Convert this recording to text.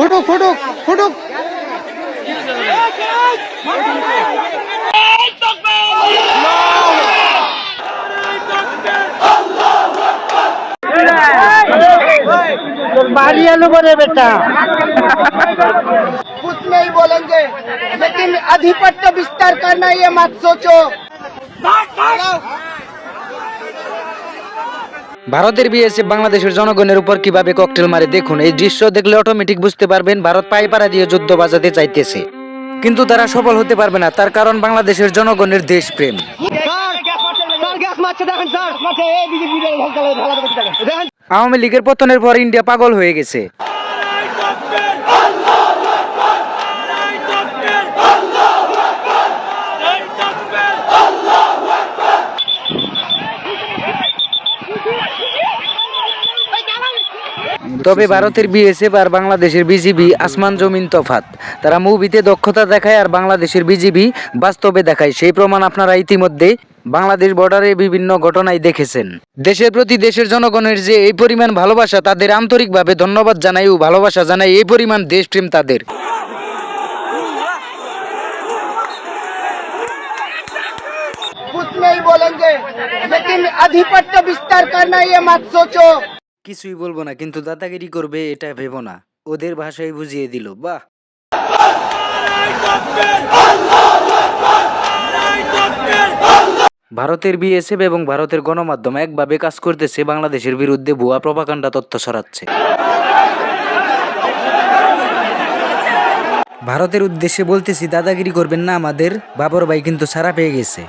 फुटुक फुटुक फुटुक बारी बेटा। कुछ नहीं बोलेंगे लेकिन अधिपत्य विस्तार करना ये मत सोचो। ভারতের বিএসএফ বাংলাদেশের জনগণের উপর কীভাবে ককটেল মারে দেখুন। এই দৃশ্য দেখলে অটোমেটিক বুঝতে পারবেন, ভারত পাইপাড়া দিয়ে যুদ্ধ বাজাতে চাইতেছে। কিন্তু তারা সফল হতে পারবে না, তার কারণ বাংলাদেশের জনগণের দেশপ্রেম। আওয়ামী লীগের পতনের পর ইন্ডিয়া পাগল হয়ে গেছে। তবে ভারতের বিএসএফ আর বাংলাদেশের বিজিবি আসমান জমিন তফাত তারা মুভিতে দক্ষতা দেখায় আর বাংলাদেশের বিজিবি বাস্তবে দেখায় সেই প্রমাণ আপনারা ইতিমধ্যে বাংলাদেশ বর্ডারে বিভিন্ন ঘটনায় দেখেছেন দেশের প্রতি দেশের জনগণের যে এই পরিমাণ ভালোবাসা তাদের আন্তরিকভাবে ধন্যবাদ জানাই ও ভালোবাসা জানাই এই পরিমাণ দেশপ্রেম তাদের कुछ नहीं बोलेंगे लेकिन अधिपत्य विस्तार करना ये मत सोचो কিছুই বলব না, কিন্তু দাদাগিরি করবে এটা ভেবো না। ওদের ভাষায় বুঝিয়ে দিল, বাহ! ভারতের বিএসএফ এবং ভারতের গণমাধ্যম একভাবে কাজ করতেছে, বাংলাদেশের বিরুদ্ধে ভুয়া প্রপাকাণ্ডা তথ্য ছড়াচ্ছে। ভারতের উদ্দেশ্যে বলতেছি, দাদাগিরি করবেন না আমাদের, বাবর ভাই কিন্তু সারা পেয়ে গেছে।